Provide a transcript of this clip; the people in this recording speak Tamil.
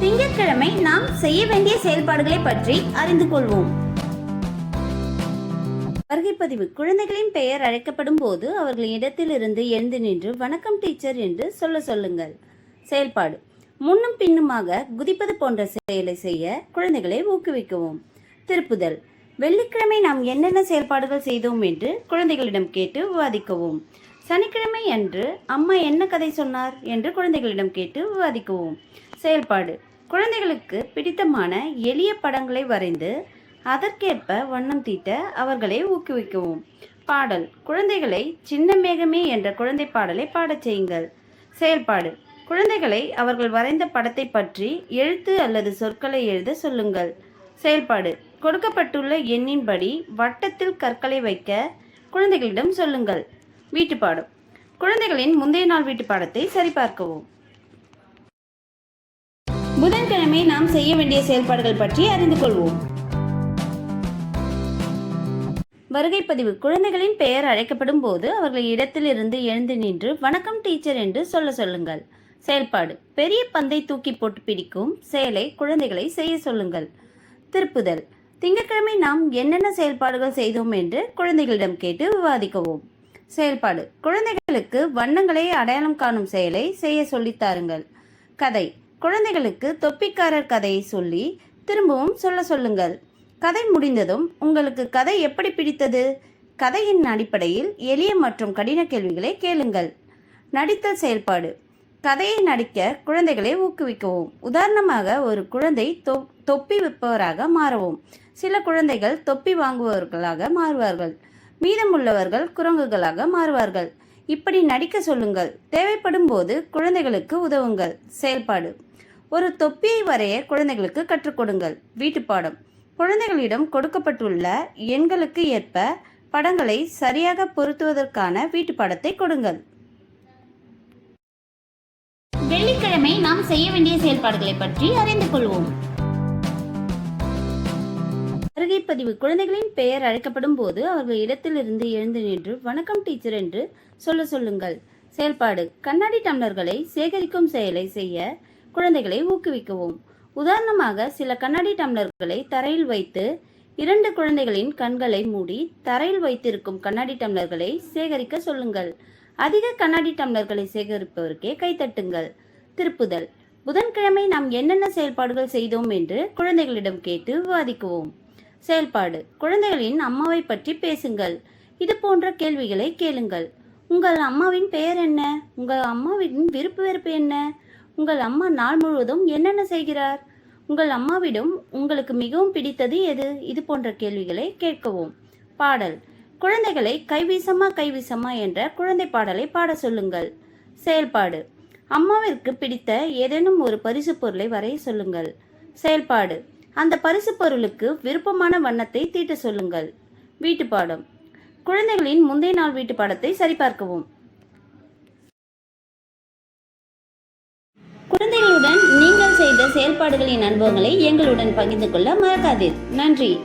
திங்கட்கிழமை நாம் செய்ய வேண்டிய செயல்பாடுகளை பற்றி அறிந்து கொள்வோம். வருகைப்பதிவு குழந்தைகளின் பெயர் அழைக்கப்படும் போது அவர்களின் இடத்திலிருந்து எழுந்து நின்று வணக்கம் டீச்சர் என்று சொல்ல சொல்லுங்கள். செயல்பாடு. முன்னும் பின்னுமாக குதிப்பது போன்ற செயலை செய்ய குழந்தைகளை ஊக்குவிக்கவும். திருப்புதல். வெள்ளிக்கிழமை நாம் என்னென்ன செயல்பாடுகள் செய்தோம் என்று குழந்தைகளிடம் கேட்டு விவாதிக்கவும். சனிக்கிழமை அன்று அம்மா என்ன கதை சொன்னார்? என்று குழந்தைகளிடம் கேட்டு விவாதிக்கவும். செயல்பாடு. குழந்தைகளுக்கு பிடித்தமான எளிய படங்களை வரைந்து அதற்கேற்ப வண்ணம் தீட்ட அவர்களை ஊக்குவிக்கவும். பாடல் குழந்தைகளை சின்ன மேகமே என்ற குழந்தை பாடலை பாடச் செய்யுங்கள். செயல்பாடு குழந்தைகளை அவர்கள் வரைந்த படத்தை பற்றி எழுத்து அல்லது சொற்களை எழுத சொல்லுங்கள். செயல்பாடு கொடுக்கப்பட்டுள்ள எண்ணின்படி வட்டத்தில் கற்களை வைக்க குழந்தைகளிடம் சொல்லுங்கள். வீட்டுப்பாடம் குழந்தைகளின் முந்தைய நாள் வீட்டுப்பாடத்தை சரிபார்க்கவும். புதன்கிழமை நாம் செய்ய வேண்டிய செயல்பாடுகள் பற்றி அறிந்து கொள்வோம். வருகை பதிவு. குழந்தைகளின் பெயர் அழைக்கப்படும் போது அவர்கள் இடத்திலிருந்து எழுந்து நின்று வணக்கம் டீச்சர் என்று சொல்ல சொல்லுங்கள். செயல்பாடு. பெரிய பந்தை தூக்கி போட்டு பிடிக்கும் செயலை குழந்தைகளை செய்ய சொல்லுங்கள். திருப்புதல். திங்கட்கிழமை நாம் என்னென்ன செயல்பாடுகள் செய்தோம் என்று குழந்தைகளிடம் கேட்டு விவாதிக்கவும். செயல்பாடு. குழந்தைகளுக்கு வண்ணங்களை அடையாளம் காணும் செயலை செய்ய சொல்லித்தாருங்கள் கதை. குழந்தைகளுக்கு தொப்பிக்காரர் கதையை சொல்லி திரும்பவும் சொல்ல சொல்லுங்கள். கதை முடிந்ததும் உங்களுக்கு கதை எப்படி பிடித்தது? கதையின் அடிப்படையில் எளிய மற்றும் கடின கேள்விகளை கேளுங்கள். நடித்தல் செயல்பாடு. கதையை நடிக்க குழந்தைகளை ஊக்குவிக்கவும். உதாரணமாக ஒரு குழந்தை தொ தொப்பி விற்பவராக மாறவும். சில குழந்தைகள் தொப்பி வாங்குபவர்களாக மாறுவார்கள். மீதமுள்ளவர்கள் குரங்குகளாக மாறுவார்கள். இப்படி நடிக்க சொல்லுங்கள். தேவைப்படும் போது குழந்தைகளுக்கு உதவுங்கள். செயல்பாடு. ஒரு தொப்பியை வரைய குழந்தைகளுக்கு கற்றுக் கொடுங்கள். வீட்டுப்பாடம் குழந்தைகளிடம் கொடுக்கப்பட்டுள்ள எண்களுக்கு ஏற்ப படங்களை சரியாக பொருத்துவதற்கான வீட்டுப்பாடத்தை கொடுங்கள். வெள்ளிக்கிழமை நாம் செய்ய வேண்டிய செயல்பாடுகளை பற்றி அறிந்து கொள்வோம். வருகை பதிவு குழந்தைகளின் பெயர் அழைக்கப்படும் போது அவர்கள் இடத்திலிருந்து எழுந்து நின்று வணக்கம் டீச்சர் என்று சொல்ல சொல்லுங்கள். செயல்பாடு. கண்ணாடி டம்ளர்களை சேகரிக்கும் செயலை செய்ய குழந்தைகளை ஊக்குவிக்கவும். உதாரணமாக சில கண்ணாடி டம்ளர்களை தரையில் வைத்து இரண்டு குழந்தைகளின் கண்களை மூடி தரையில் வைத்திருக்கும் கண்ணாடி டம்ளர்களை சேகரிக்க சொல்லுங்கள். அதிக கண்ணாடி டம்ளர்களை சேகரிப்பவருக்கே கைத்தட்டுங்கள் திருப்புதல். புதன்கிழமை நாம் என்னென்ன செயல்பாடுகள் செய்தோம் என்று குழந்தைகளிடம் கேட்டு விவாதிக்குவோம். செயல்பாடு. குழந்தைகளின் அம்மாவை பற்றி பேசுங்கள். இது போன்ற கேள்விகளை கேளுங்கள். உங்கள் அம்மாவின் பெயர் என்ன? உங்கள் அம்மாவின் விருப்பு வெறுப்பு என்ன? உங்கள் அம்மா நாள் முழுவதும் என்னென்ன செய்கிறார்? உங்கள் அம்மாவிடம் உங்களுக்கு மிகவும் பிடித்தது எது? இது போன்ற கேள்விகளை கேட்கவும். பாடல். குழந்தைகளை கைவீசமா கைவீசமா என்ற குழந்தை பாடலை பாட சொல்லுங்கள். செயல்பாடு. அம்மாவிற்கு பிடித்த ஏதேனும் ஒரு பரிசு பொருளை வரைய சொல்லுங்கள். செயல்பாடு. அந்த பரிசு பொருளுக்கு விருப்பமான வண்ணத்தை தீட்ட சொல்லுங்கள். வீட்டுப்பாடம். குழந்தைகளின் முந்தைய நாள் வீட்டுப்பாடத்தை சரிபார்க்கவும். செய்த செயல்பாடுகளின் அனுபவங்களை எங்களுடன் பகிர்ந்து கொள்ள மறக்காதீர். நன்றி.